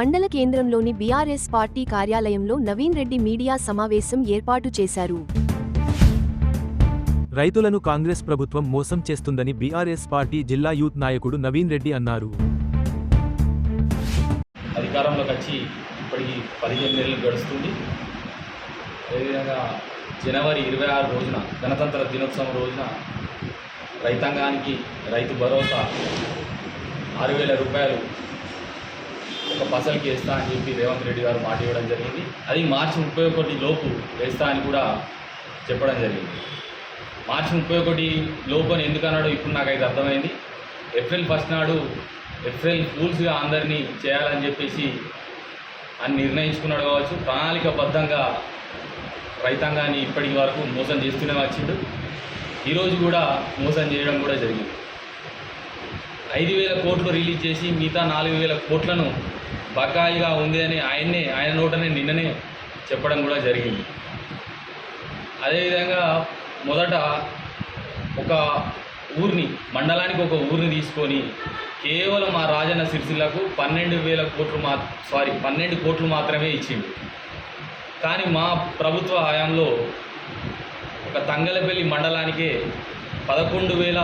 మండల కేంద్రంలోని BRS party కార్యాలయంలో నవీన్ రెడ్డి మీడియా సమావేశం ఏర్పాటు చేశారు. రైతులను కాంగ్రెస్ ప్రభుత్వం మోసం చేస్తుందని బీఆర్ఎస్ పార్టీ జిల్లా యూత్ నాయకుడు నవీన్ రెడ్డి అన్నారు. అధికారంలోకి వచ్చి ఇప్పటికి పదిహేను నెలలు గడుస్తుంది. అదేవిధంగా జనవరి ఇరవై ఆరు రోజున గణతంత్ర దినోత్సవం రోజున రైతాంగానికి రైతు భరోసా ఆరు వేల రూపాయలు ఒక పసలకి వేస్తా అని చెప్పి రేవంత్ రెడ్డి గారు మాట ఇవ్వడం జరిగింది. అది మార్చి ముప్పై ఒకటి లోపు వేస్తా అని కూడా చెప్పడం జరిగింది. మార్చి ముప్పై ఒకటి లోపు అని ఎందుకు అన్నాడో ఇప్పుడు నాకైతే అర్థమైంది. ఏప్రిల్ ఫస్ట్ నాడు ఏప్రిల్ ఫూల్స్గా అందరినీ చేయాలని చెప్పేసి అని నిర్ణయించుకున్నాడు కావచ్చు. ప్రణాళికబద్ధంగా రైతాంగాన్ని ఇప్పటి వరకు మోసం చేస్తూనే వచ్చిండు. ఈరోజు కూడా మోసం చేయడం కూడా జరిగింది. ఐదు వేల కోట్లు రిలీజ్ చేసి మిగతా నాలుగు వేల కోట్లను బకాయిగా ఉంది అని ఆయన్నే ఆయన నోటనే నిన్ననే చెప్పడం కూడా జరిగింది. అదేవిధంగా మొదట ఒక ఊరిని మండలానికి ఒక ఊరిని తీసుకొని కేవలం ఆ రాజన్న సిరిసిల్లకు పన్నెండు వేల కోట్లు మా సారీ పన్నెండు కోట్లు మాత్రమే ఇచ్చింది కానీ మా ప్రభుత్వ హయాంలో ఒక తంగలపల్లి మండలానికే పదకొండు వేల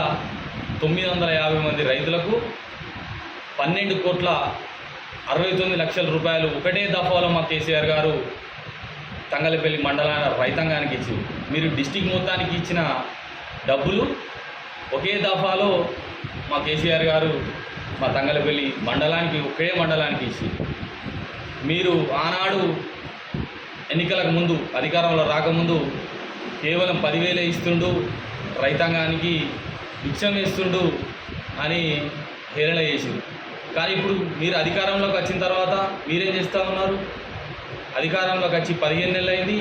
తొమ్మిది వందల యాభై మంది రైతులకు పన్నెండు కోట్ల అరవై తొమ్మిది లక్షల రూపాయలు ఒకటే దఫాలో మా కేసీఆర్ గారు తంగలపల్లి మండల రైతాంగానికి ఇచ్చి మీరు డిస్టిక్ మొత్తానికి ఇచ్చిన డబ్బులు ఒకే దఫాలో మా కేసీఆర్ గారు మా తంగలపల్లి మండలానికి ఒకే మండలానికి ఇచ్చి మీరు ఆనాడు ఎన్నికలకు ముందు అధికారంలో రాకముందు కేవలం పదివేలే ఇస్తుండు రైతాంగానికి భిక్షం వేస్తుండు అని హేళన చేసింది కానీ ఇప్పుడు మీరు అధికారంలోకి వచ్చిన తర్వాత మీరేం చేస్తూ ఉన్నారు? అధికారంలోకి వచ్చి పదిహేను నెలలు అయింది.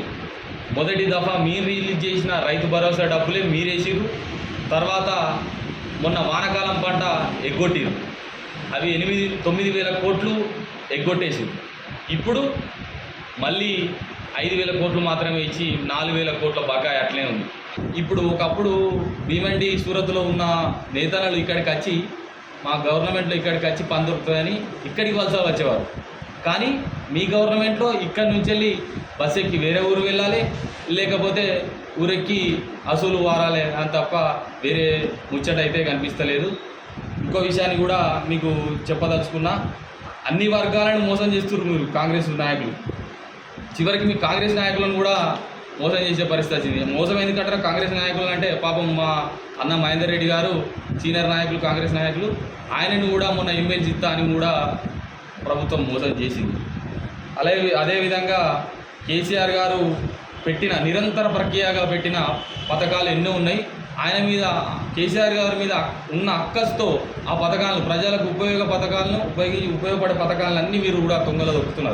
మొదటి దఫా మీరు రిలీజ్ చేసిన రైతు భరోసా డబ్బులే మీరేసిరు తర్వాత మొన్న వానకాలం పంట ఎగ్గొట్టిరు అవి ఎనిమిది తొమ్మిది వేల కోట్లు ఎగ్గొట్టేసిరు ఇప్పుడు మళ్ళీ ఐదు వేల కోట్లు మాత్రమే ఇచ్చి నాలుగు వేల కోట్ల బకాయి అట్లే ఉంది. ఇప్పుడు ఒకప్పుడు భీమండి సూరత్లో ఉన్న నేతలు ఇక్కడికి వచ్చి మా గవర్నమెంట్లో ఇక్కడికి వచ్చి పని దొరుకుతుందని ఇక్కడికి వలస వచ్చేవారు. కానీ మీ గవర్నమెంట్లో ఇక్కడి నుంచి వెళ్ళి బస్ ఎక్కి వేరే ఊరు వెళ్ళాలి లేకపోతే ఊరెక్కి అసలు వారాలి అని తప్ప వేరే ముచ్చట అయితే కనిపిస్తలేదు. ఇంకో విషయాన్ని కూడా మీకు చెప్పదలుచుకున్నా అన్ని వర్గాలను మోసం చేస్తున్నారు మీరు కాంగ్రెస్ నాయకులు. చివరికి మీ కాంగ్రెస్ నాయకులను కూడా మోసం చేసే పరిస్థితి వచ్చింది. మోసం ఎందుకంటారా కాంగ్రెస్ నాయకులు అంటే పాపం మా అన్న మహేందర్ రెడ్డి గారు సీనియర్ నాయకులు కాంగ్రెస్ నాయకులు. ఆయనను కూడా మొన్న ఎమ్మెల్యే చిత్తా అని కూడా ప్రభుత్వం మోసం చేసింది. అలాగే అదేవిధంగా కేసీఆర్ గారు పెట్టిన నిరంతర ప్రక్రియగా పెట్టిన పథకాలు ఎన్నో ఉన్నాయి. ఆయన మీద కేసీఆర్ గారి మీద ఉన్న అక్కస్తో ఆ పథకాలను ప్రజలకు ఉపయోగ పథకాలను ఉపయోగించి ఉపయోగపడే పథకాలను అన్నీ మీరు కూడా తొంగలో దొక్కుతున్నారు